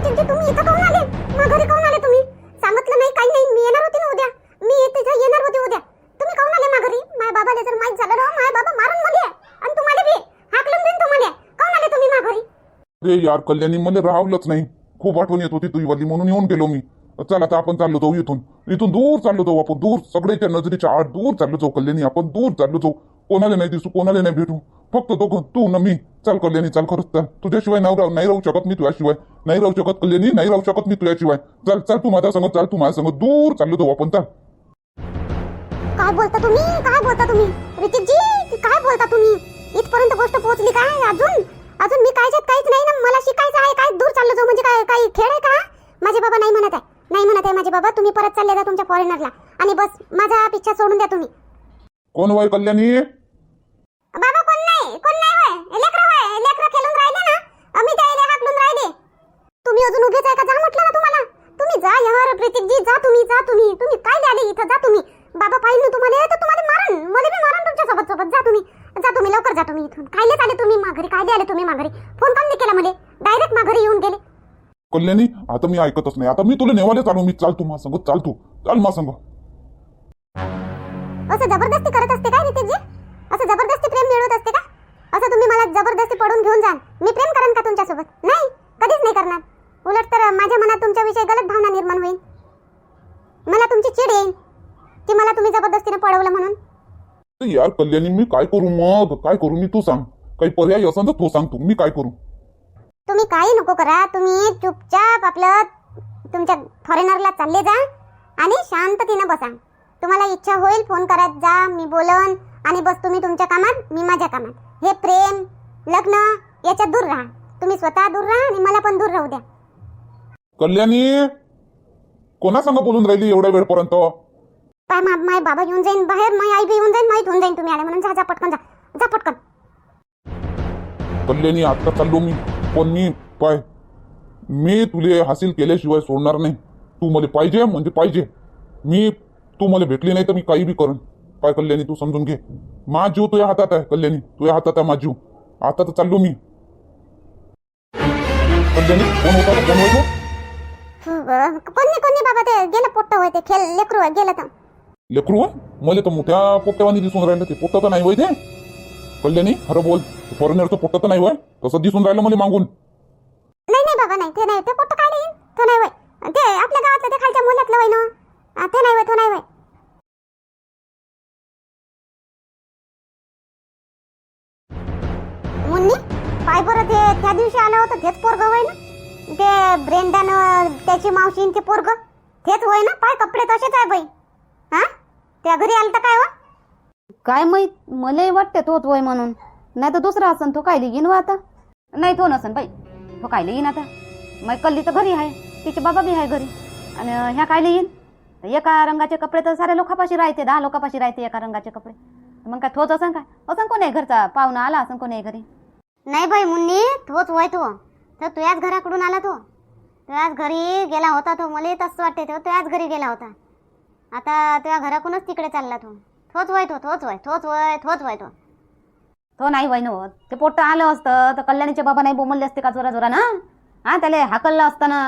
रिचितजी तुम्ही इथं काऊन आले? माघारी काऊन आले तुम्ही? सांगितलं नाही काही नाही. मी येणार होते ना उद्या. मी तिथं येणार होते उद्या. तुम्ही काऊन आले माघारी माझ्या बाबाला जर माहीत झालं ना माझ्या बाबा मारून मध्ये आणि तुम्हाला बी. हाकलून देईन तुम्हाला. काऊन आले तुम्ही माघारी अरे यार कल्याणी मला राहवलंच नाही. खूप आठवण येत होती तुझी वाली म्हणून येऊन गेलो मी. चल आता आपण चाललो जाऊ इथून. इथून दूर चाललो जाऊ आपण. दूर सगळ्याच्या नजरेच्या आड दूर चाललो जाऊ कल्याणी. आपण दूर चाललो जाऊ. कोणाला नाही दिसू कोणाला नाही भेटू. फक्त दोघं तू ना मी. चाल कल्याणी चाल खरंच चाल तुझ्याशिवाय नाही राहू नाही राहू शकत मी तुझ्याशिवाय. नाही राहू शकत कल्याणी नाही राहू शकत मी तुझ्याशिवाय. चल चल तू माझ्या संग चाल तू माझ्या संग. दूर चाललो जाऊ आपण चाल. काय बोलता तुम्ही? काय बोलता तुम्ही? रिचितजी काय बोलता तुम्ही? इथपर्यंत गोष्ट पोहोचली काय अजून? अजून मी कायच्यात काहीच नाही ना. मला शिकायचं आहे. काय दूर चाललो जाऊ म्हणजे काय काही खेळ आहे का? माझे बाबा नाही म्हणत आहे. नाही म्हणत आहे माझे बाबा. तुम्ही परत चालले जा तुमच्या फॉरेनरला आणि बस माझा पिच्छा सोडून द्या तुम्ही. कोण वय कल्याणी? बाबा कोण नाही कोण नाही होय लेकरं होय लेकरं खेळून राहिले ना आम्ही त्याला हाकलून राहिले तुम्ही अजून उभेच आहे का जा म्हटलं ना तुम्हाला. तुम्ही जा यार प्रीतिकजी जा तुम्ही जा तुम्ही. तुम्ही काय आले इथं? जा तुम्ही. बाबा पाहिजे ना तुम्हाला तर तुम्हाला मारन. मला बी मारन तुमच्यासोबत. सोबत जा तुम्ही. जा तुम्ही लवकर जा तुम्ही इथून. कायले आले तुम्ही माघारी कायले आले तुम्ही माघारी? फोन काम नाही केला मला? डायरेक्ट माघारी येऊन गेले. कल्याणी आता मी ऐकतच नाही. आता मी तुला नेवाले चालू. मी चाल तू माझ्या संग चाल तू चाल माझ्या संग. असं जबरदस्ती करत असते काय रितिकजी असं जबरदस्ती प्रेम मिळवत असते का? असं तुम्ही मला जबरदस्ती पडून घेऊन जाल. मी प्रेम करेन का तुमच्यासोबत? नाही कधीच नाही करणार. उलट तर माझ्या मनात तुमच्याविषयी गलत भावना निर्माण होईल. मला तुमची चिड येईल. की मला तुम्ही जबरदस्तीने पळवलं म्हणून. यार कल्याणी मी काय करू मग? काय करू? मी तू सांग. काही पर्याय असेल तर तू सांग तू. मी काय करू? तुम्ही काही नको करा. तुम्ही चुपचाप आपलं तुमच्या फॉरेनरला चालले जा आणि शांततेनं बसा. तुम्हाला इच्छा होईल फोन करत जा. मी बोलन. आणि बस तुम्ही तुमच्या कामात मी माझ्या कामात. हे प्रेम लग्न याच्यात दूर राहा. तुम्ही स्वतः दूर राहा आणि मला पण दूर राहू द्या. कल्याणी कोणा संग बोलून राहिली एवढ्या वेळपर्यंत? पाय मा माय बाबा येऊन जाईन बाहेर माय आई बी येऊन जाईन माहीत होऊन जाईन तुम्ही आले म्हणून. जा जा पटकन जा. जा पटकन. कल्याणी आता चाललो मी. पण मी पाय मी तुले हासिल केल्याशिवाय सोडणार नाही. तू मला पाहिजे म्हणजे पाहिजे. मी तू मला भेटली नाही तर मी काही बी करण काय कल्याणी तू समजून घे. मा जीव तुझ्या हातात आहे कल्याणी. तुझ्या हातात आहे मा जीव. आता तर चाललो मी. कल्याणी कोण होता? कोण होतो कोणी कोणी बाबा ते गेलं पोट्ट होय ते खेळ लेकरू आहे, गेलं तर. लेकरू मला तर मोठ्या पोट्ट्यावानी दिसून राहिलं ते. पोट्ट तर नाही वय ते. कल्याणी खरं बोल फॉरेनरचं पोट्ट तर नाही वय? तसं दिसून राहिलं मला मागून. नाही नाही बाबा नाही ते नाही. ते पोट्ट नाही तो नाही वय. ते आपल्या गावातलं ते खालच्या मुलातलं वय ना. हा, ते नाही वय तो नाही वय. मुन्नी पाय बरं ते त्या दिवशी आलं होतं तेच पोरग वय ना. ते ब्रेंडन त्याची मावशी ते पोरग. तेच वय ना? पाय कपडे तसेच आहे बाई. हा? त्या घरी आलं तर काय वा? काय माहीत? मलाही वाटते तोच वय म्हणून. नाही तर दुसरा असन तो कायले येईन व आता? नाही तो नसन बाई. तो कायले येईन आता? मग कल्ली तर घरी आहे. तिचे बाबा बी आहे घरी. आणि ह्या कायले येईन? एका रंगाचे कपडे तर साऱ्या लोकापाशी राहते दहा लोकापाशी राहते एका रंगाचे कपडे. मग काय तोच असन काय? असन कोणी आहे घरचा? पाहुणा आला असन कोणी आहे घरी? नाही बाई मुन्नी तोच वय तो. तर तुझ्याच घराकडून आला तो. तुझ्याच घरी गेला होता तो. मला तसं वाटते तो. तुझ्याच घरी गेला होता. आता तुझ्या घराकडूनच तिकडे चालला तो. तोच वय तो तोच वय तोच वय तोच वय तो. तो नाही वय नव ते पोट्ट आलं असतं. तर कल्याणीचे बाबा नाही बोमलले असते का जोरा जोरा ना हा त्याला हाकललं असताना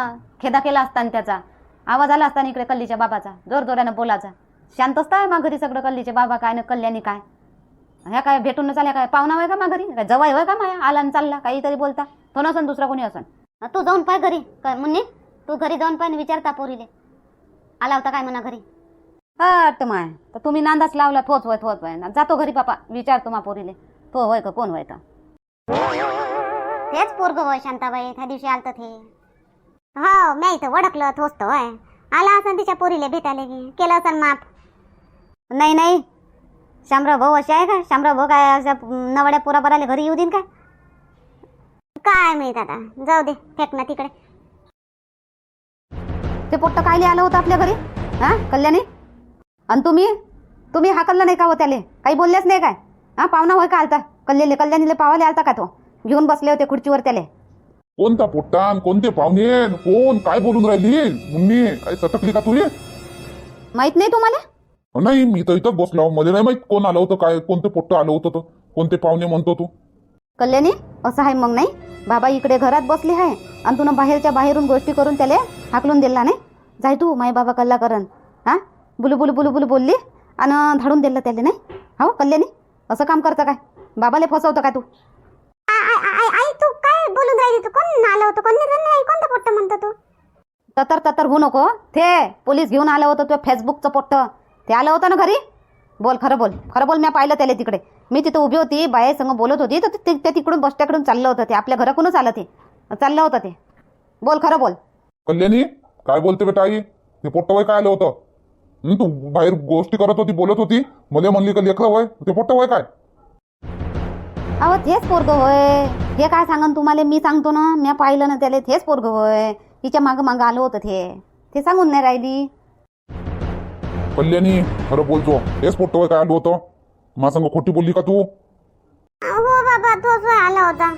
खेदा केला असताना त्याचा. आवाज आला असताना इकडे कल्लीच्या बाबाचा. जोर जोरानं बोलाचा. शांत असता मा घरी सगळं कल्लीचे बाबा काय ना कल्याणी काय? ह्या काय भेटून न चाल्या काय? पाहुणा होय का मा घरी? काय जवाई होय का माया? आला चालला काहीतरी बोलता. तो नसन दुसरा कोणी असन. तू जाऊन पाय घरी. काय मुन्नी तू घरी जाऊन पाय आणि विचारता पोरीले. आला होता काय म्हणा घरी? हट माय तर तुम्ही नांदाच लावला थोच होय थोच होय. जातो घरी पापा विचारतो मा पोरीले. तो होय का कोण होय तर? तेच पोरग होय शांताबाई त्या दिवशी आलत ते. हो मी इथं ओळखलं तोच तो होय. आला असं तिच्या पोरीले भेटायला गे केलं असं माफ नाही नाही. शामराव भाऊ असे आहे का? शामराव भाऊ काय अशा नवड्या पोरा बराले घरी येऊ देईन काय काय माहीत आता. जाऊ दे फेक ना तिकडे. ते पोट्ट कायले आलं होतं आपल्या घरी? हा कल्याणी? आणि तुम्ही? तुम्ही हाकललं नाही का हो त्याले? काही बोललेच नाही काय? हा पाहुणा होय का आलता? कल्याणी कल्याणीला पावाले आलता का तो? घेऊन बसले होते खुर्चीवर त्याले. कोणता पोट्टान कोणते पाहुणे? कोण? काय बोलून राहिली? मुन्नी काय सटकली का तुझी माहीत नाही तुम्हाला? नाही मी तर इथंच बसलो मला नाही माहीत कोण आलं होतं काय कोणते पोट्ट आलं होतं तर. कोणते पाहुणे म्हणतो तू? कल्याणी असं आहे मग नाही? बाबा इकडे घरात बसले आहे आणि तुला बाहेरच्या बाहेरून गोष्टी करून त्याला हाकलून दिला नाही? जाय तू माई बाबा कल्ला करण हा? बुलू बुलू बुलू बुलू बोलली आणि धाडून दिलं त्याला नाही? हो कल्याणी असं काम करतं काय? बाबाले फसवतं काय तू? आई तू काय बोलून राहिली तू? कोण आलं होतं? कोण नाही? कोणतं पोट्ट म्हणतो तू? ततर ततर होऊ नको. ते पोलीस घेऊन आलं होतं तुझ्या फेसबुकचं पोट्ट. ते आलं होतं ना घरी? बोल खरं बोल. खरं बोल मी पाहिलं त्याला तिकडे. मी तिथं उभी होती बाया संग बोलत होती. तर ते ते तिकडून बसट्याकडून चाललं होतं ते. आपल्या घराकडूनच आलं ते. चाललं होतं ते. बोल खरं बोल. कल्याणी काय बोलते बेटा आई? ते पोट्ट वय काय आलं होतं? हं, तू बाहेर गोष्टी करत होती बोलत होती. मला म्हणली का लेकरं वय? ते पोट्ट वय काय? अहो तेच पोरग होय हे काय सांगन तुम्हाला? मी सांगतो ना. मी पाहिलं ना त्याला. तेच पोरग होय तिच्या मागं मागं आलं होतं ते. ते सांगून नाही राहिली. कल्याणी खरं बोलतो हेच पोट्ट काय आलं होतं। मा संग खोटी बोलली का तू? हो बाबा तोच आला होता।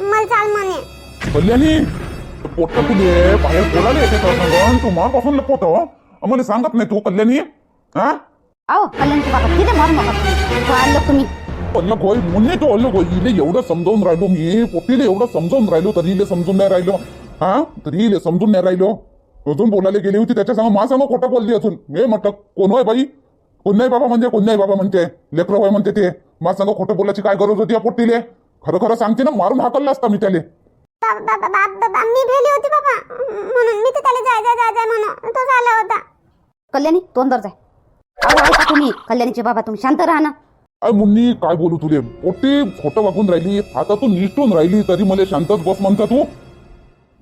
मला चाल म्हणे कल्याणी ते पोट्ट तुले बाहेर बोलायला येते का सांगून तू मापासून लपवत आम्हाला सांगत नाही तू कल्याणी हा? अहो कल्याणची बाबा किती मारू नका आलं तुम्ही अलग होय मुन्ने तो अलग होय इले एवढं समजावून राहिलो मी। पोटीले एवढं समजावून राहिलो तरी इले समजून नाही राहिलो हा? तरी इले समजून नाही राहिलो अजून बोलायला गेली होती त्याच्या संग मा सांग खोटं बोलली अजून. मी म्हटलं कोण होय बाई? कोण नाही बाबा म्हणजे कोण नाही बाबा म्हणते. लेकरं होय म्हणते ते. मा सांग खोटं बोलायची काय गरज होती या पोट्टीले? खरं खरं सांगते ना मारून हाकलला असता मी त्याले. मी भेली होती बाबा. म्हणून मी तर त्याला जाय जाय जाय जाय म्हणून. तोच आला होता. कल्याणी तोंडर जाय अहो ऐका तुम्ही? कल्याणीचे बाबा तुम्ही शांत राहा ना. काय मुन्नी काय बोलू तुले? पोट्टी खोटं वागून राहिली आता तू निष्ठून राहिली तरी मला शांतच बस म्हणता तू.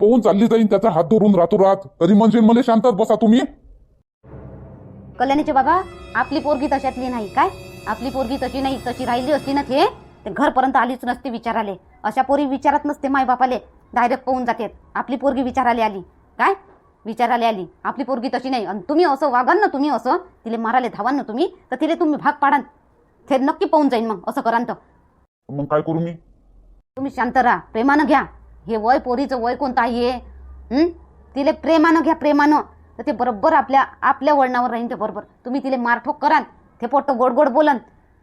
पोहून चालली जाईन त्याचा हात धरून राहत तरी म्हणशील मला शांतच बसा तुम्ही. कल्याणीचे बाबा आपली पोरगी तशातली नाही काय? आपली पोरगी तशी नाही तशी राहिली असती ना ते? ते घरपर्यंत आलीच नसते विचाराले. अशा पोरी विचारत नसते माय बापाले. डायरेक्ट पाहून जाते आपली पोरगी विचाराले आली. काय? विचाराले आली. आपली पोरगी तशी नाही. आणि तुम्ही असं वागाल ना तुम्ही असं. तिले माराले धावाल ना तुम्ही. तर तिले तुम्ही भाग पाडाल ते नक्की पाहून जाईन मग. असं करान तर. मग काय करू मी? तुम्ही शांत राहा. प्रेमानं घ्या. हे वय पोरीचं वय कोणतं आहे? तिले प्रेमानं घ्या प्रेमानं. तर ते बरोबर आपल्या आपल्या वळणावर राहीन ते बरोबर. तुम्ही तिले मारठोक कराल ते पोट्ट गोड गोड बोलन.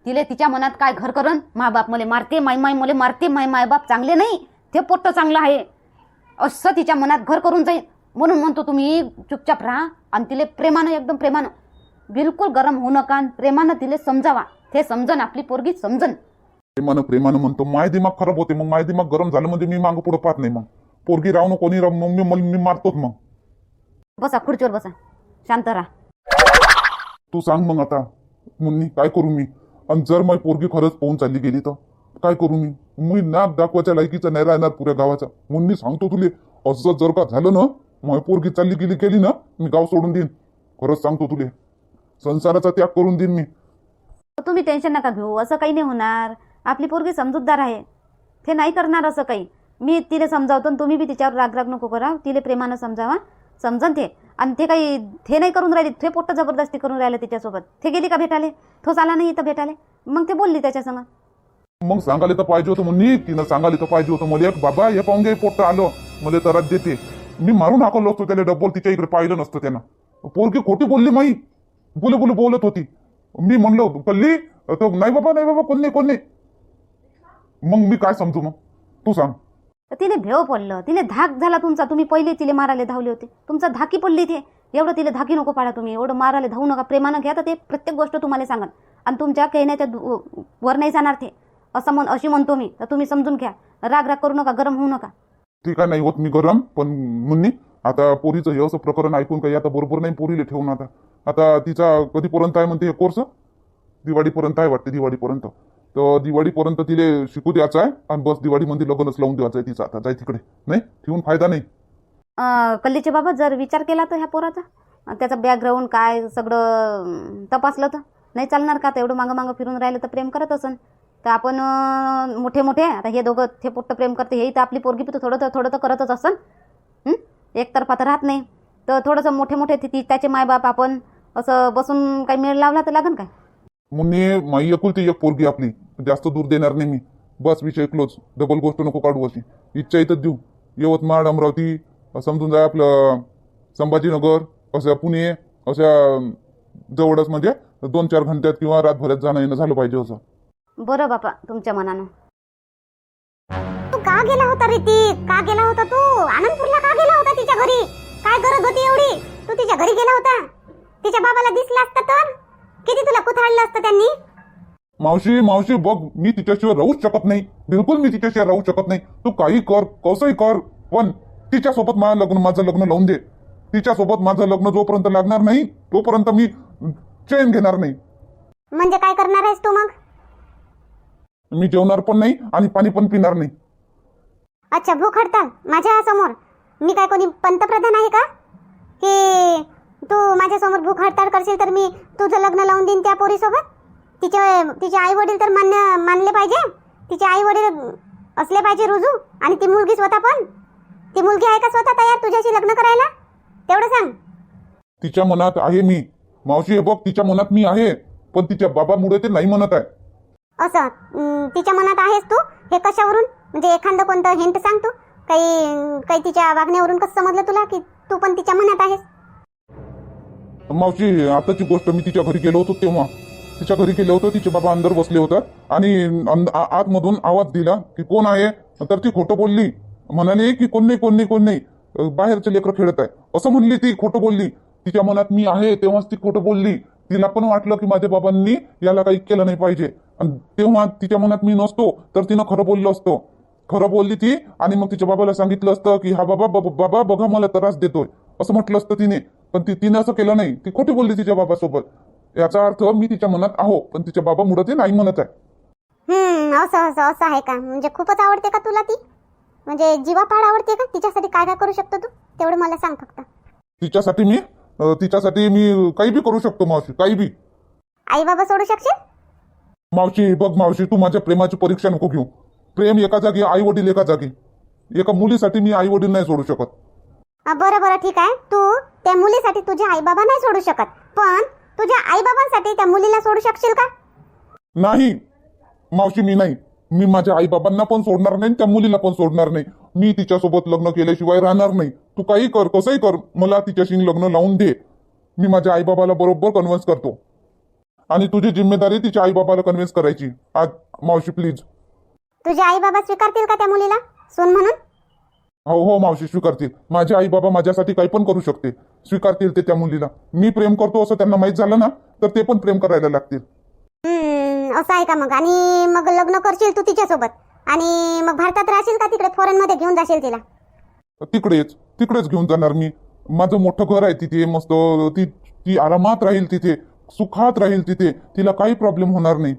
तिले तिच्या मनात काय घर करन मायबाप मले मारते माय माय मले मारते माय माय बाप चांगले नाही. ते पोट्ट चांगलं आहे. असं तिच्या मनात घर करून जाईल म्हणून म्हणतो तुम्ही चुपचाप राहा आणि तिले प्रेमानं एकदम प्रेमानं. बिलकुल गरम होऊ नका प्रेमानं तिले समजावा. ते समजन आपली पोरगी समजन. प्रेमानं प्रेमानं म्हणतो माय दिमाग खराब होते मग माय दिमाग गरम झालं म्हणजे मी मागं पुढं पाहत नाही मग. पोरगी राहू न कोणी राहू मग मी मला- मी मारतोच मग. बसा खुर्चीवर बसा. शांत राहा. तू सांग मग आता मुन्नी काय करू मी? आणि जर माझी पोरगी खरंच पोहून चालली गेली तर? काय करू मी? मी नाक दाखवायच्या लायकीचा नाही राहणार पुऱ्या गावाचा. मुन्नी सांगतो तुले असं जर का झालं ना माझी पोरगी चालली गेली केली ना मी गाव सोडून देईन. खरंच सांगतो तुले. संसाराचा त्याग करून देईन मी. तुम्ही टेन्शन नका घेऊ असं काही नाही होणार. आपली पोरगी समजूतदार आहे. ते नाही करणार असं काही. मी तिला समजावतो आणि तुम्ही बी तिच्यावर राग राग नको करा तिला प्रेमानं समजावा. समजन ते. आणि ते काही ते नाही करून राहिले. ते पोट्ट जबरदस्ती करून राहिले तिच्यासोबत. ते गेली का भेटाले? तोच आला नाही इथं भेटाले. मग ते बोलली त्याच्यासंग मग सांगायला तर पाहिजे होतं मी तिनं सांगायला तर पाहिजे होतं मला एक बाबा हे पाहून घे पोट्ट आलं. मला तरात देते. मी मारून हाकवलो असतो त्याला डब्बल तिच्या इकडे पाहिलं नसतं त्यानं. पोरगी खोटी बोलली माई. बोले बोले बोलत होती. मी म्हणलो कल्ली तो नाही बाबा नाही बाबा कोण नाही कोण नाही. मग मी काय समजू मग? तू सांग. तर तिने भेव पडलं. तिने धाक झाला तुमचा. तुम्ही पहिले तिले मारायला धावले होते. तुमचा धाकी पडली ते. एवढं तिला धाकी नको पाडा तुम्ही. एवढं मारायला धावू नका. प्रेमानं घ्या तर ते प्रत्येक गोष्ट तुम्हाला सांगत आणि तुमच्या कहण्याच्या दु- वर नाही जाणार ते. असं म्हण अशी म्हणतो मी. तर तुम्ही समजून घ्या. राग राग करू नका. गरम होऊ नका. ठीक आहे नाही होत मी गरम. पण मुन्नी आता पोरीचं हे असं प्रकरण ऐकून काही आता बरोबर नाही पोरीला ठेवून आता. आता तिचा कधीपर्यंत आहे म्हणते हे कोर्स? दिवाळीपर्यंत आहे वाटते दिवाळीपर्यंत. तर दिवाळीपर्यंत तिले शिकू द्यायचं आहे. आणि बस दिवाळीमध्ये लग्नच लावून द्यायचं आहे तिचा आता. जाय तिकडे. नाही? ठेवून फायदा नाही. कल्लीचे बाबा जर विचार केला तर ह्या पोराचा? त्याचा त्याचं बॅकग्राऊंड काय सगळं तपासलं तर? नाही चालणार का तर एवढं मागं मागं फिरून राहिलं तर प्रेम करत असन. तर आपण मोठे मोठे आता हे दोघं ते पोट्ट प्रेम करते हे तर आपली पोरगी पण थोडं तर थोडं तर करतच असन. एकतर्फा तर राहत नाही. तर थोडंसं मोठे मोठे ती- त्याचे मायबाप आपण असं बसून काही मेळ लावला तर लागन काय? मुन्नी माई एकुलती एक पोरगी आपली. जास्त दूर देणार नाही मी. बस विषय क्लोज डबल गोष्ट नको काढू अशी. इच्छा इथं देऊ. यवतमाळ अमरावती समजून जाय आपलं संभाजीनगर असं पुणे अशा जवळच म्हणजे दोन चार घंट्यात किंवा रातभरात जाणं येणं झालं पाहिजे असं. बरं बापा तुमच्या मनानं. तू का गेला होता का गेला होता तू? आनंदपूरला का गेला होता तिच्या घरी? काय गरज होती एवढी? तू तिच्या घरी गेला होता? तिच्या बाबाला दिसला असता तर? किती तुला कुथाळलं असतं त्यांनी? मावशी मावशी बघ मी तिच्याशिवाय राहूच शकत नाही. बिलकुल मी तिच्याशिवाय राहू शकत नाही. तू काही कर कसंही कर पण तिच्यासोबत माझं लग्न माझं लग्न लावून दे. तिच्यासोबत माझं लग्न जोपर्यंत लागणार नाही तोपर्यंत मी चैन घेणार नाही. म्हणजे काय करणार आहेस तू मग? मी जेवणार पण नाही आणि पाणी पण पिणार नाही. अच्छा भूक हडताल माझ्यासमोर. मी काय कोणी पंतप्रधान आहे का? की तू माझ्यासमोर भूक हडताळ करशील तर मी तुझं लग्न लावून देईन त्या पोरीसोबत? तिचे तिचे आई वडील तर मान्य मानले पाहिजे. तिचे आई वडील असले पाहिजे रुजू. आणि ती मुलगी स्वतः पण. ती मुलगी आहे का स्वतः तयार तुझ्याशी लग्न करायला? तेवढं सांग. तिच्या मनात आहे मी. मावशी हे बघ तिच्या मनात मी आहे. पण तिच्या बाबामुळे ते नाही म्हणत आहे. असं तिच्या मनात आहेस तू? हे कशावरून? म्हणजे एखादं कोणतं हिंट सांग तू. काही काही तिच्या वागण्यावरून कसं समजलं तुला की तू पण तिच्या मनात आहेस? मावशी आताची गोष्ट मी तिच्या घरी गेलो होतो तेव्हा. तिच्या घरी गेलो होतो तिचे बाबा अंदर बसले होता. आणि आतमधून आवाज दिला की कोण आहे? तर ती खोटं बोलली. म्हणाली की कोण नाही कोण नाही कोण नाही. बाहेरचे लेकरं खेळत आहे. असं म्हणली ती खोटं बोलली. तिच्या मनात मी आहे तेव्हाच ती खोटं बोलली. तिला पण वाटलं की माझ्या बाबांनी याला काही केलं नाही पाहिजे. आणि तेव्हा तिच्या मनात मी नसतो तर तिनं खरं बोललं असतो. खरं बोलली ती आणि मग तिच्या बाबाला सांगितलं असतं की हा बाबा बाबा बघा मला त्रास देतोय. असं म्हटलं असतं तिने. पण ती तिने असं केलं नाही. ती खोटी बोलली तिच्या बाबासोबत. याचा अर्थ मी तिच्या मनात आहो पण तिच्या बाबामुळे ते नाही म्हणत आहे. हम्म असं असं असं आहे का? म्हणजे खूपच आवडते का तुला ती? म्हणजे जीवापाड आवडते का? तिच्यासाठी काय काय करू शकतो तू? तेवढं मला सांग फक्त. तिच्यासाठी मी अ, तिच्यासाठी मी काही बी करू शकतो मावशी. काही बी. आई बाबा सोडू शकशील? मावशी बघ मावशी तू माझ्या प्रेमाची परीक्षा नको घेऊ. प्रेम एका जागी आई वडील एका जागी. एका मुलीसाठी मी आई वडील नाही सोडू शकत. बरं बरं ठीक आहे. तू त्या मुलीसाठी तुझे आई बाबा नाही सोडू शकत. पण तुझ्या आई बाबांसाठी त्या मुलीला सोडू शकशील का? नाही. मावशी मी नाही. मी माझ्या आई बाबांना पण सोडणार नाही त्या मुलीला पण सोडणार नाही. मी तिच्यासोबत लग्न केल्याशिवाय राहणार नाही. तू काही कर कसंही कर. मला तिच्याशी लग्न लावून दे. मी माझ्या आई बाबाला बरोबर कन्व्हिन्स करतो. आणि तुझी जिम्मेदारी तिच्या आई बाबाला कन्व्हिन्स करायची. आज मावशी प्लीज तुझे आई बाबा स्वीकारतील का त्या मुलीला? सून म्हणून? हो हो मावशी स्वीकारतील. माझे आई बाबा माझ्यासाठी काही पण करू शकते स्वीकारतील ते त्या मुलीला. मी प्रेम करतो असं त्यांना माहीत झालं ना तर ते पण प्रेम करायला लागतील. हम्म, असं आहे का मग? आणि मग लग्न करशील तू तिच्यासोबत? आणि मग भारतात राहशील का तिकडे? फॉरेन मध्ये घेऊन जाशील तिला? तिकडेच तिकडेच घेऊन जाणार मी. माझं मोठं घर आहे तिथे मस्त ती ती आरामात राहील तिथे सुखात राहील तिथे. तिला काही प्रॉब्लेम होणार नाही.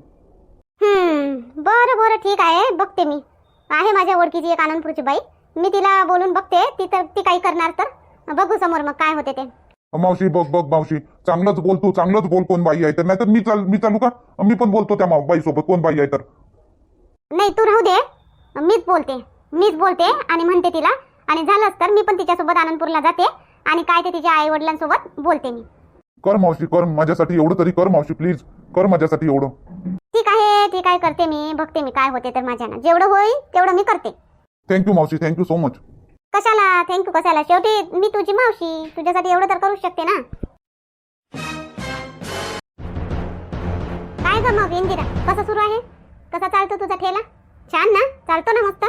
हम्म बरं बरं ठीक आहे. बघते मी. आहे माझ्या ओळखीची एक आनंदपूरची बाई. मी तिला बोलून बघते ती तर ती काही करणार तर. बघू समोर मग काय होते ते. मावशी बघ बघ मावशी. चांगलंच बोल तू चांगलंच बोल कोण बाई आहे तर. नाहीतर मी चाल मी चालू का? मी पण बोलतो त्या बाई सोबत कोण बाई आहे तर. नाही तू राहू दे. मीच बोलते. मीच बोलते आणि म्हणते तिला. आणि झालंच तर मी पण तिच्यासोबत आनंदपूरला जाते आणि काय ते तिच्या आई वडिलांसोबत बोलते मी. कर मावशी कर. माझ्यासाठी एवढं तरी कर मावशी प्लीज. कर माझ्यासाठी एवढं. ठीक आहे ठीक आहे करते मी. बघते मी काय होते तर माझ्यानं. जेवढं होईल तेवढं मी करते. थँक्यू मावशी. थँक्यू सो मच कशाला? थँक्यू कशाला? शेवटी मी तुझी मावशी. तुझ्यासाठी एवढं तर करूच शकते ना? काय ग मग इंदिरा? कसं सुरू आहे? कसा चालतो तुझा ठेला? छान ना? चालतो ना मस्त?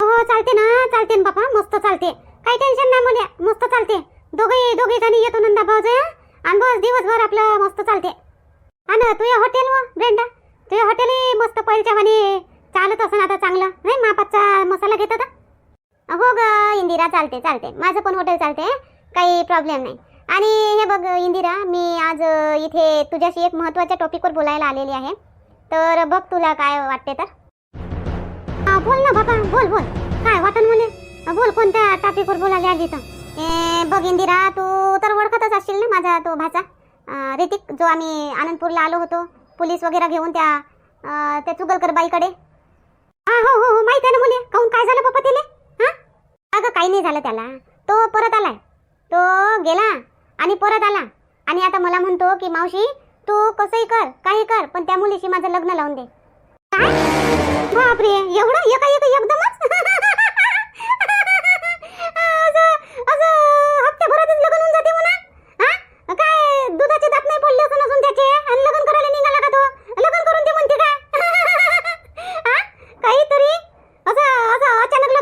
हो चालते ना. चालते ना बापा. मस्त चालते. काही टेन्शन नाही मुल्या. मस्त चालते. दोघे दोघे जणी येतो नंदा भाऊजया आणि बस दिवसभर आपलं मस्त चालते. हा तुझ्या हॉटेल व ब्रेंडा तुझ्या हॉटेल मस्त पहिलच्या म्हणे चालत असं आता चांगलं. नाही मापाचा मसाला घेत होता हो ग इंदिरा चालते चालते. माझं पण हॉटेल चालते काही प्रॉब्लेम नाही. आणि हे बघ इंदिरा मी आज इथे तुझ्याशी एक महत्त्वाच्या टॉपिकवर बोलायला आलेली आहे. तर बघ तुला काय वाटते तर. बोल ना बाबा बोल बोल. काय वाटन मुले बोल कोणत्या टॉपिकवर बोलायला आली तर ए, बघ इंदिरा तू तर ओळखतच असशील ना माझा तो भाचा. ऋतिक जो आम्ही आनंदपूरला आलो होतो पोलीस वगैरे घेऊन त्या त्या चुगलकर बाईकडे हा हो हो हो माहीत आहे ना मुली. काऊन काय झालं पप्पा तिले? हा? अगं काही नाही झालं त्याला. तो परत आलाय. तो गेला आणि परत आला. आणि आता मला म्हणतो की मावशी तू कसंही कर काही कर पण त्या मुलीशी माझं लग्न लावून दे. काय? बापरे एवढं? एका एक एकदमच असं असं हप्त्याभरातच लग्न होऊन जाते म्हणा हा काय दुधाचे दात नाही पडले असं नसून त्याचे आणि लग्न करायला निघाला का तो लग्न करून दे म्हणते काय हा काहीतरी असं असं अचानक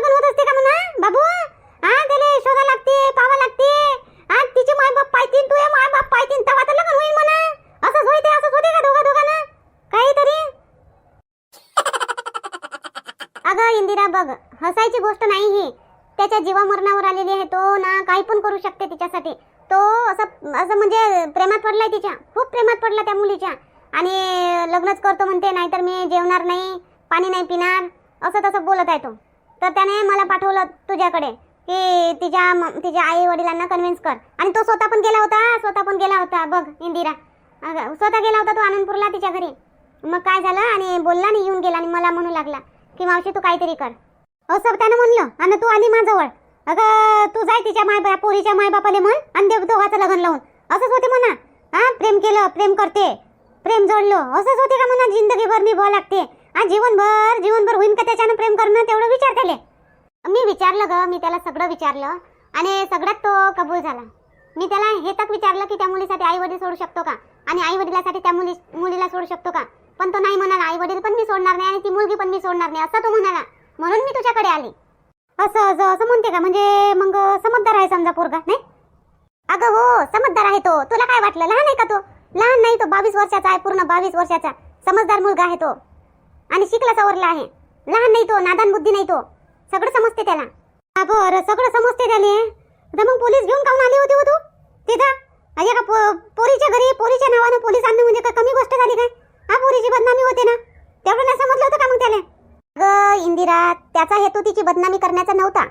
त्याच्या जीवामरणावर आलेली आहे तो ना काही पण करू शकते तिच्यासाठी तो असं असं म्हणजे प्रेमात पडलाय तिच्या खूप प्रेमात पडला त्या मुलीच्या आणि लग्नच करतो म्हणते नाहीतर मी जेवणार नाही पाणी नाही पिणार. असं तसं बोलत आहे तो. तर त्याने मला पाठवलं तुझ्याकडे की तिच्या तिच्या आई वडिलांना कन्व्हिन्स कर. आणि तो स्वतः पण गेला होता स्वतः पण गेला होता. बघ इंदिरा. स्वतः गेला होता तो आनंदपूरला तिच्या घरी. मग काय झालं? आणि बोलला नाही येऊन गेला आणि मला म्हणू लागला की मावशी तू काहीतरी कर. असं त्यानं म्हणलं. आणि तू आली माझ्याजवळ. अगं तू जाय तिच्या माय पोरीच्या मायबापाले म्हण आणि देव दोघाचं लग्न लावून. असंच होते म्हणा. हा प्रेम केलं प्रेम करते. प्रेम जोडलो. असंच होते का म्हणा जिंदगीभर निभावं लागते? हा जीवनभर जीवनभर होईन का त्याच्यानं प्रेम करणं? तेवढं विचार त्याले मी विचारलं ग मी त्याला सगळं विचारलं. आणि सगळ्यात तो कबूल झाला. मी त्याला हे तक विचारलं की त्या मुलीसाठी आई वडील सोडू शकतो का? आणि आई वडिलासाठी त्या मुली मुलीला सोडू शकतो का? पण तो नाही म्हणाला आई वडील पण मी सोडणार नाही आणि ती मुलगी पण मी सोडणार नाही. असं तो म्हणाला. म्हणून मी तुझ्याकडे आली. असं असं असं म्हणते का? म्हणजे मग समजदार आहे समजा पोरगा नाही? अगं हो समजदार आहे तो. तुला काय वाटलं? लहान आहे का तो? लहान नाही तो बावीस वर्षाचा आहे पूर्ण बावीस वर्षाचा. समजदार मुलगा आहे तो. आणि शिकला सवरला आहे. लहान नाही तो नादान बुद्धी नाही तो. सगळं समजते त्याला. हा बरं सगळं समजते त्याने तर मग पोलीस घेऊन काऊन आली होती हो तू? तिथं? अरे का पो- पोरीच्या घरी पोरीच्या नावानं पोलीस आणणं म्हणजे काय कमी गोष्ट झाली काय? हा पोरीची बदनामी होते ना? तेवढं नाही समजलं होतं का मग त्याला? ग इंदिरा त्याचा हेतू तिची बदनामी करण्याचा नव्हता.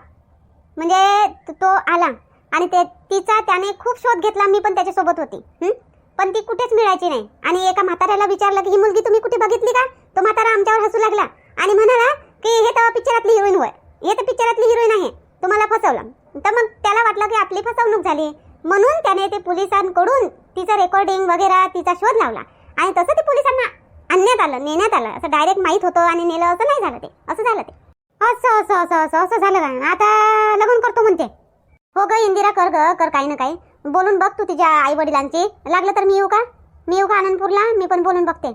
म्हणजे तो आला. आणि ते तिचा त्याने खूप शोध घेतला मी पण त्याच्यासोबत होती. पण ती कुठेच मिळायची नाही. आणि एका म्हाताऱ्याला विचारलं की ही मुलगी तुम्ही कुठे बघितली का? तो म्हातारा आमच्यावर हसू लागला आणि म्हणाला की हे तर पिक्चरातली हिरोईन होय. हे तर पिक्चरातली हिरोईन आहे. तुम्हाला फसवलं. तर मग त्याला वाटलं की आपली फसवणूक झाली. म्हणून त्याने ते पोलिसांकडून तिचं रेकॉर्डिंग वगैरे तिचा शोध लावला. आणि तसं ते पोलिसांना आणण्यात आलं नेण्यात आलं. असं डायरेक्ट माहीत होतं आणि नेलं असं नाही झालं ते. असं झालं ते. असं असं असं असं असं झालं आता लग्न करतो म्हणते. हो ग इंदिरा कर ग कर काही ना काही. बोलून बघ तू तुझ्या आई वडिलांची लागलं तर मी येऊ का? मी येऊ का आनंदपूरला? मी पण बोलून बघते.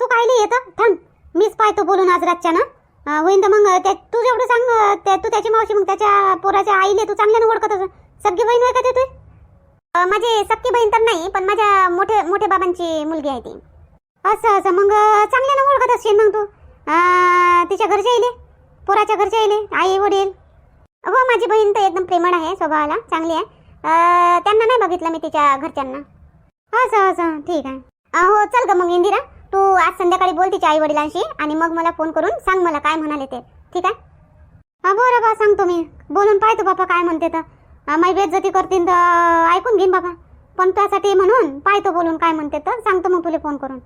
तू काय नाही येतं थांब. मीच पाहतो बोलून आज रातच्या ना होईन तर मग त्या तू जेवढं सांग त्या तू त्याची मावशी मग त्याच्या पोराच्या आईले तू चांगल्यानं ओळखत असं. सगळी बहीण आहे का ते तू माझी सक्की बहीण तर नाही पण माझ्या मोठे मोठे बाबांची मुलगी आहे ती. असं असं. मग चांगल्यानं ओळखत असशील मग तू. तिच्या घरच्या येईल पोराच्या घरच्या येईल आई वडील? हो माझी बहीण तर एकदम प्रेमळ आहे स्वभावाला. चांगली आहे. त्यांना नाही बघितलं मी तिच्या घरच्यांना. असं असं. ठीक आहे. हो चल ग मग इंदिरा. तू आज संध्याकाळी बोल तिच्या आई वडिलांशी आणि मग मला फोन करून सांग मला काय म्हणाले ते. ठीक आहे? हा बरं बा सांगतो मी. बोलून पाहतो बापा काय म्हणते तर. अं, माझी बेइज्जती करतील तर ऐकून घेईन बाबा पण त्यासाठी म्हणून पाहतो बोलून काय म्हणते तर. सांगतो मग तुला फोन करून.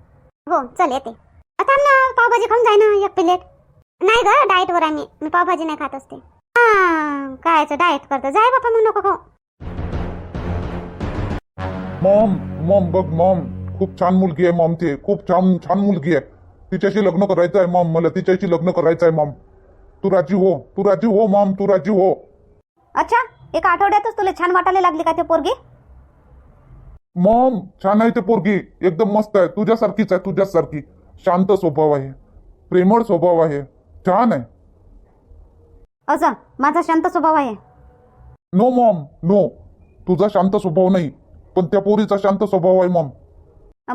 हो चल येते. अं, थांब ना पावभाजी खाऊन जाय ना एक प्लेट. नाही ग डाएटवर आहे मी. मी पावभाजी नाही खात असते. हा कायचं डाएट करतं? जाय बापा मग नको खाऊ. मॉम मॉम बघ मॉम. खूप छान मुलगी आहे मॉम ते. खूप छान छान मुलगी आहे. तिच्याशी लग्न करायचं आहे मॉम. मला तिच्याशी लग्न करायचं आहे मॉम. तू राजी हो. तू राजी हो मॉम. तू राजी हो. अच्छा एका आठवड्यातच तुला छान वाटायला लागली का ते पोरगी? मॉम छान आहे ते पोरगी. एकदम मस्त आहे. तुझ्यासारखीच आहे तुझ्यासारखी. शांत स्वभाव आहे. प्रेमळ स्वभाव आहे. छान आहे. असं माझा शांत स्वभाव आहे. नो मॉम नो तुझा शांत स्वभाव नाही. पण त्या पोरीचा शांत स्वभाव आहे मॉम.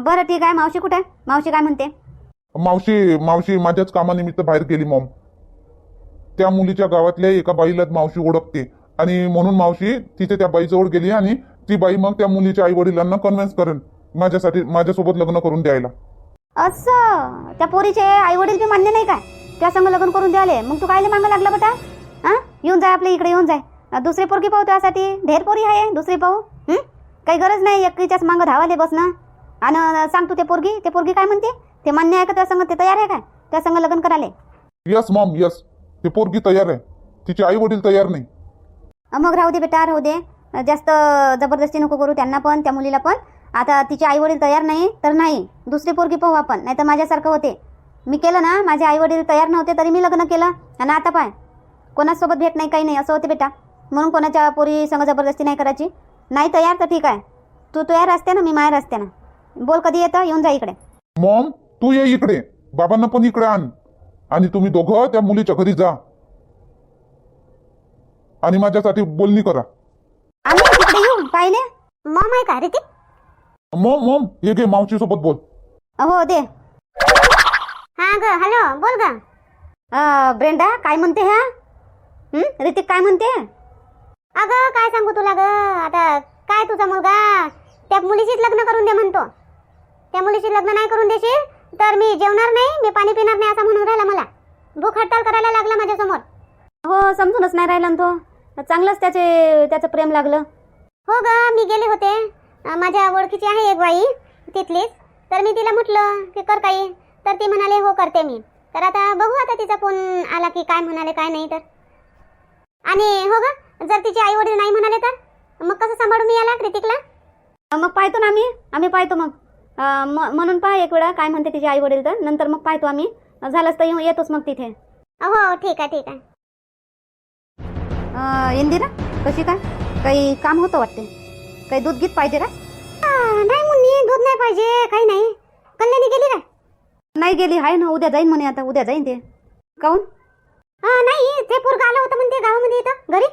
बरं ठीक आहे. मावशी कुठे? आहे मावशी काय म्हणते? मावशी मावशी माझ्याच कामानिमित्त बाहेर गेली मॉम. त्या मुलीच्या गावातल्या एका बाईला मावशी ओळखते आणि म्हणून मावशी तिथे त्या बाईजवळ गेली आणि ती बाई मग त्या मुलीच्या आई वडिलांना कन्व्हिन्स करेन माझ्यासाठी माझ्यासोबत लग्न करून द्यायला. असं? त्या पोरीचे आई वडील बी मान्य नाही काय? त्या संग लग्न करून द्याले मग तू कायले मागं लागला बेटा? हा? येऊन जाय आपल्या इकडे येऊन जाय. दुसरी पोरगी पाहू त्यासाठी. ढेर पोरी आहे दुसरी पाहू. हं? काही गरज नाही एकटीच्याच मागं धावाले बसणं. आणि सांग तू ते पोरगी ते पोरगी काय म्हणते? ते मान्य आहे का त्या संग? ते तयार आहे काय? त्या संग लग्न करायले? यस मॉम यस ते पोरगी तयार आहे. तिचे आई वडील तयार नाही. मग राहू दे बेटा राहू दे. जास्त जबरदस्ती नको करू त्यांना पण त्या मुलीला पण. आता तिचे आई वडील तयार नाही तर नाही. दुसरी पोरगी पाहू आपण नाही तर माझ्यासारखं होते. मी केलं ना माझे आई वडील तयार नव्हते तरी मी लग्न केलं. आणि आता पाय कोणासोबत भेट नाही काही नाही असं होते बेटा. म्हणून कोणाच्या पोरी संग जबरदस्ती नाही करायची. नाही तयार तर ठीक आहे. तू तयार असते ना मी माहेर असते ना बोल कधी येतं येऊन जा इकडे. मॉम तू ये इकडे. बाबांना पण इकडे आण. आणि तुम्ही दोघं त्या मुलीच्या घरी जा. आणि माझ्यासाठी बोलणी करा. आम्ही तिकडे येऊ पाहिले? मॉम आहे का ऋतिक मॉम मॉम हे घे मावशी सोबत बोल. हो दे. हा ग हॅलो बोल ग. ब्रेंडा काय म्हणते ह्या हं? ऋतिक काय म्हणते? अगं काय सांगू तुला ग? आता काय तुझा मुलगा? त्या मुलीशीच लग्न करून दे म्हणतो. त्या मुलीशी लग्न नाही करून देशील तर मी जेवणार नाही मी पाणी पिणार नाही असं म्हणून राहिला मला. भूक हडताल करायला लागला माझ्यासमोर. हो समजूनच नाही राहिला ना तो. चांगलंच त्याचे त्याचं प्रेम लागलं. हो ग मी गेले होते. अं, माझ्या ओळखीची आहे एक बाई तिथलीच. तर मी तिला म्हटलं की कर काही तर ती म्हणाले हो करते मी. तर आता बघू आता तिचा फोन आला की काय म्हणाले काय नाही तर. आणि हो ग जर तिचे आई वडील नाही म्हणाले तर? मग कसं सांभाळू मी याला कृतिकला? अं, मग पाहतो ना आम्ही. आम्ही पाहतो मग. म्हणून पहा एक वेळा काय म्हणते तिचे आई वडील तर. नंतर मग पाहतो आम्ही. झालंच तर येतोच मग तिथे. हो ठीक आहे ठीक आहे. इंदिरा कशी काय? काही काम होतं वाटते? काही दूध गीत पाहिजे का नाही मुन्नी दूध नाही पाहिजे. काही नाही. कल्याणी गेली काय? नाही गेली. आहे ना उद्या जाईन म्हणे आता. उद्या जाईन ते. काऊन नाही. ते पोरग आलं होतं म्हणते गावामध्ये इथं घरी.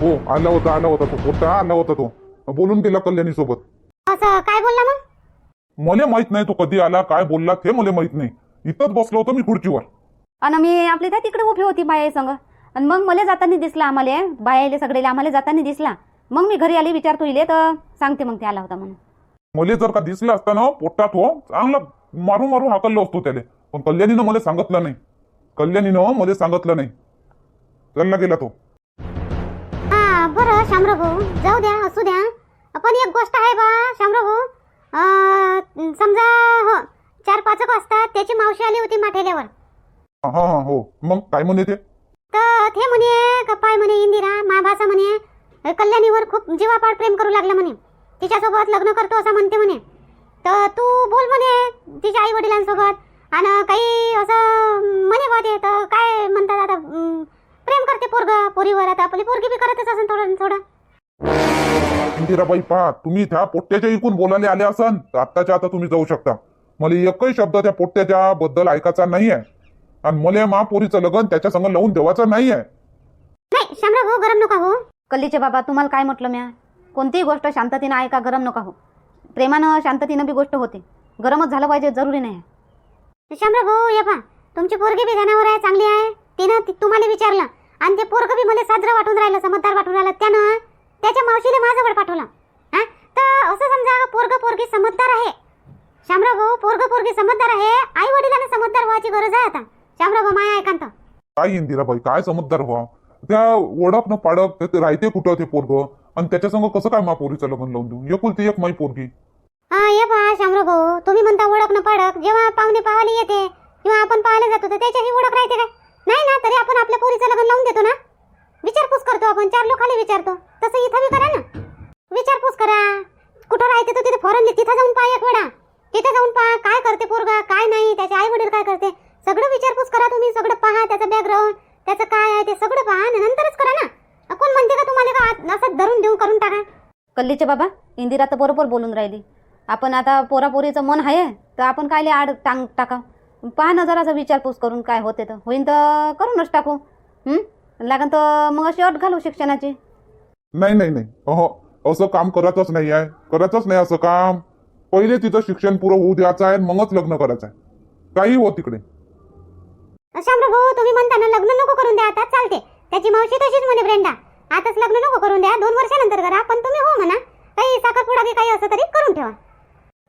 हो आला होता आला होता तो पोट्टा आला होता तो. बोलून गेला कल्याणी सोबत असं काय बोलला मग? मला माहीत नाही तो कधी आला काय बोलला ते मला माहीत नाही. इथंच बसलो होतो मी खुर्चीवर. आणि मी आपली त्या तिकडे उभी होती बाया संग? आणि मग मला जाताना दिसला आम्हाला बायाले सगळे आम्हाला जाताना दिसला. मग मी घरी आली विचारतो इले तर सांगते मग ते आला होता म्हणून. मला जर का दिसला असता ना पोट्टा तो चांगला मारू मारू हाकललो असतो त्याले. पण कल्याणीनं मला सांगितलं नाही. कल्याणीनं मला सांगितलं नाही. चालला गेला तो. हा शामराव भाऊ जाऊ द्या असू द्या. पण एक गोष्ट आहे बा शामराव भाऊ समजा हो चार पाच एक वाजता त्याची मावशी आली होती माठेल्यावर हा हा हो मग काय म्हणे ते? तर ते म्हणे म्हणे इंदिरा माभासा म्हणे. कल्याणीवर खूप जीवापाड प्रेम करू लागला म्हणे. तिच्यासोबत लग्न करतो असं म्हणते म्हणे. तर तू बोल म्हणे तिच्या आई वडिलांसोबत आणि काही असं म्हणे बा ते तर काय म्हणतात आता अं, प्रेम करते पोरग पोरीवर आता आपली पोरगी बी करतच असेल थोडं थोडं. इंदिराबाई पहा तुम्ही त्या पोट्ट्याच्या इकून बोलायला आले असन तर आत्ताच्या आता तुम्ही जाऊ शकता. मला एकही शब्द त्या पोट्ट्याच्या बद्दल ऐकायचा नाही आहे आणि मला महापोरीचं लग्न त्याच्या संग लावून देवाचं नाही आहे नाही शामराव भाऊ गरम नका हो. कल्लीचे बाबा तुम्हाला काय म्हटलं म्या? कोणतीही गोष्ट शांततेनं ऐका गरम नका हो. प्रेमानं शांततेनं बी गोष्ट होते. गरमच झालं पाहिजे जरुरी नाही. शामराव भाऊ ये पा तुमची पोरगी बी ध्यानावर आहे चांगली आहे. तिनं ती- तुम्हाला विचारलं. आणि ते पोरग बी मला साजरं वाटून राहिलं समजदार वाटून राहिलं. त्यानं त्याच्या मावशीने माझ्याकडे पाठवलं. हा? तर असं समजा पोरग पोरगी समजदार आहे. शामराव भाऊ पोरग पोरगी समजदार आहे. आई वडिलांना समजदार व्हायची गरज आहे आता. शामराव भाऊ माया एकांत. काय इंदिराबाई काय समजदार व्हा? त्या ओळख न पाडक ते राहते कुठं ते पोरग? आणि त्याच्या संग कसं काय महापोरीचं लग्न लावून देऊ? एकुलती एक माई पोरगी. हा ये पहा शामराव भाऊ. तुम्ही म्हणता ओळख न पाडक जेव्हा पाहुणे पाहायला येते किंवा आपण पाहायला जातो. तर त्याच्याही ओळख राहते काय नाही ना तरी आपण आपल्या पोरीचं लग्न लावून देतो ना. विचारपूस करतो आपण चार लोकांना विचारतो. तसं इथं बी करा ना. विचारपूस करा. कुठं राहते तर तिथे फॉरन तिथं जाऊन पहा एक वेळा. तिथे जाऊन पहा काय करते पोरगा काय नाही त्याचे आई वडील काय करते. सगळं विचारपूस करा तुम्ही सगळं पहा त्याचं बॅकग्राऊंड त्याचं काय आहे ते सगळं पहा आणि नंतरच करा ना. कोण म्हणते का तुम्हाला का आत- असं धरून देऊन करून टाका? कल्लीचे बाबा इंदिरा तर बरोबर बोलून राहिली. आपण आता पोरापोरीचं मन आहे तर आपण कायले आड टांग टाका पहा ना जरासा विचारपूस करून काय होते तर. होईन तर करूनच टाकू. हं? लागन तर मग अशी अट घालू शिक्षणाची. नाही नाही नाही. अहो असं काम करायचंच नाही आहे. करायचंच नाही असं काम. पहिले तिचं शिक्षण पुरं होऊ द्यायचं आहे मगच लग्न करायचं आहे. काही हो तिकडे. शामराव भाऊ तुम्ही म्हणता ना लग्न नको करून द्या आता. चालते. त्याची मावशी तशीच म्हणे ब्रेंडा. आताच लग्न नको करून द्या. दोन वर्षानंतर करा. पण तुम्ही हो म्हणा. काही साखरपुडा की काही असं तरी करून ठेवा.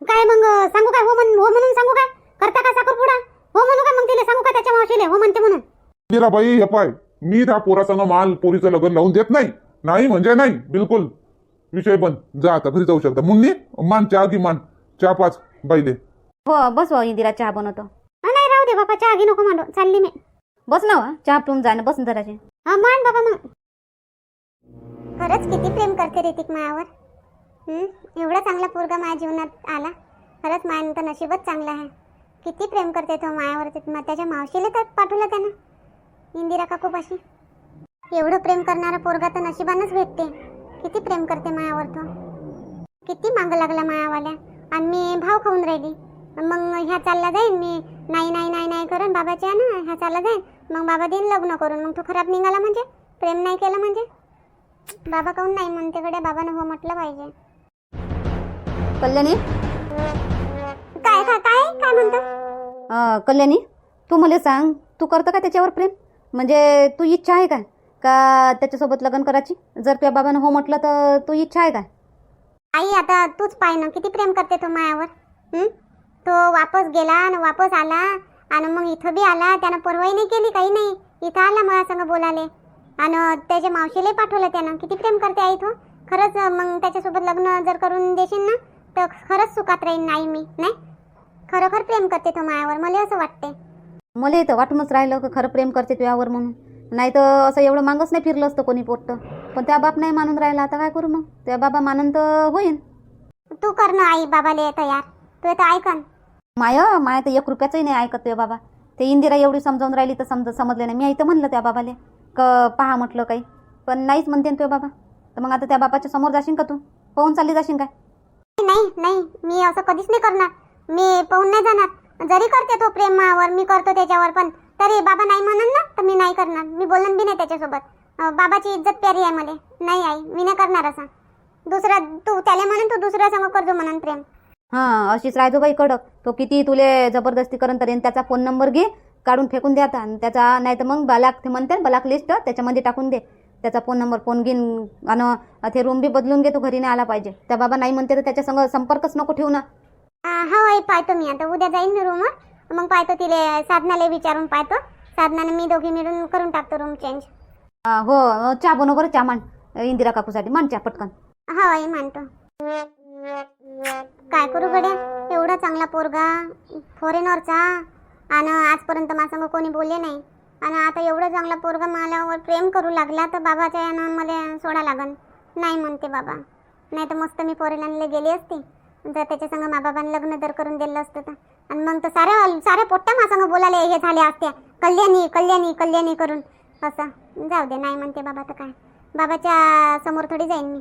काय मग सांगू काय? हो म्हण हो म्हणून सांगू काय? करता का साखरपुडा हो म्हणू का मग तिला सांगू का त्याच्या मावशीले? हो म्हणते म्हणून. इंदिराबाई हे पाय. मी त्या पोरासंग माल पोरीचं लग्न लावून देत नाही. नाही म्हणजे नाही. बिलकुल. विषय बंद. जा आता घरी जाऊ शकता. मुन्नी मान चहा घी मान. चहा पाच बाईले. हो बस हो इंदिरा चहा बनवतो. अं, नाही राहू दे बाबा चहा घे नको मांडू चालली मी. बस ना हो, चहा पिऊन जा ना बस ना जराशी हा मान बाबा मग. खरंच किती प्रेम करते ऋतिक मायावर. हं? एवढा चांगला पोरगा माझ्या जीवनात आला. खरंच मायन तर नशीबच चांगलं आहे. किती प्रेम करते तो मायावरती. मग त्याच्या मावशीला तर पाठवलं त्यानं. इंदिरा काकूपाशी. एवढं प्रेम करणारा पोरगा तर नशिबानंच भेटते. किती प्रेम करते मायावर तो. किती मागं लागला मायावाल्या. आणि मी भाव खाऊन राहिली. मग ह्या चालला जाईन मी. नाही नाही नाही नाही करून बाबाच्या ना ह्या चालला जाईन. मग बाबा देईन लग्न करून. मग तो खराब निघाला म्हणजे? प्रेम नाही केलं म्हणजे? बाबा काहून नाही म्हणतेकडे बाबानं हो म्हटलं पाहिजे. कल्याणी? काय? काय म्हणतो? कल्याणी तू मला सांग तू करतं का त्याच्यावर प्रेम? म्हणजे तू इच्छा आहे काय? का त्याच्यासोबत लग्न करायची? जर तुझ्या बाबानं हो म्हटलं तर तू इच्छा आहे काय? आई आता तूच पाय ना किती प्रेम करते तो मायावर? तो वापस गेला आणि वापस आला आणि मग इथं बी आला त्यानं परवाही नाही केली काही नाही. इथं आला मला संग बोलाले आणि त्याच्या मावशीलाही पाठवलं त्यानं. किती प्रेम करते आई तो. खरंच मग त्याच्यासोबत लग्न जर करून देशील ना तर खरंच सुखात राहीन आई मी नाही? खरोखर प्रेम करते तो मायावर मला असं वाटते. मला इथं वाटूनच राहिलं की खरं प्रेम करते तुझ्यावर म्हणून. नाही तर असं एवढं मागच नाही फिरलं असतं कोणी पोट्ट. पण त्या बाप नाही मानून राहिला आता काय करू मग? त्या बाबा मानून तर होईन. तू कर ना आई बाबाले तयार. तू तर ऐकन. माय माय तर एक रुपयाचंही नाही ऐकत तुझ्या बाबा. ते इंदिरा एवढी समजावून राहिली तर समज समजले नाही. मी इथं म्हणलं त्या बाबाले क पहा म्हटलं काही. पण नाहीच म्हणते ना तुझ्या बाबा. तर मग आता त्या बाबाच्या समोर जाशील का तू? पाहून चालली जाशील काय? नाही नाही मी असं कधीच नाही करणार. मी पाहून नाही जाणार. जरी करते तो प्रेमावर मी करतो त्याच्यावर पण तरी बाबा नाही म्हणन ना तर मी नाही करणार. मी बोलन बी नाही त्याच्यासोबत. बाबाची इज्जत प्यारी आहे मला. नाही आई मी नाही करणार असा. दुसरा तू त्याला म्हणून तू दुसऱ्या संग करतो म्हणून प्रेम. हा अशीच राहतो बाई कडक. तो किती तुले जबरदस्ती करून तरी त्याचा फोन नंबर घे काढून फेकून द्या आता. आणि त्याचा नाही तर मग बलाक ते म्हणते बलाक बालाक लिस्ट त्याच्यामध्ये टाकून दे. त्याचा फोन नंबर फोन घेऊन आणि ते रूम बी बदलून घे तो घरी नाही आला पाहिजे. त्या बाबा नाही म्हणते तर त्याच्या संग संपर्कच नको ठेवू ना. हो आई पाहतो मी आता. उद्या जाईन मी रूमवर मग पाहतो तिले साधनाला विचारून पाहतो. साधनाने मी दोघी मिळून करून टाकतो रूम चेंज हो चहा बनव चहा मांड. इंदिरा काकूसाठी. मांड चहा पटकन. हो आई मानतो काय करू गड्या? एवढा चांगला पोरगा फॉरेनरचा आणि आजपर्यंत माझ्या कोणी बोलले नाही. आणि आता एवढा चांगला पोरगा माझ्यावर प्रेम करू लागला तर बाबाच्या यानं मला सोडा लागन. नाही म्हणते बाबा. नाही तर मस्त मी फॉरेनरला गेली असती. जर त्याच्या संग मा लग्न जर करून दिलं असतं तर. आणि मग तर साऱ्या साऱ्या पोट्ट्या माझ्या बोलायला हे झाले असत्या कल्याणी कल्याणी कल्याणी करून. असं. जाऊ दे नाही म्हणते बाबा तर काय. बाबाच्या समोर थोडी जाईन मी.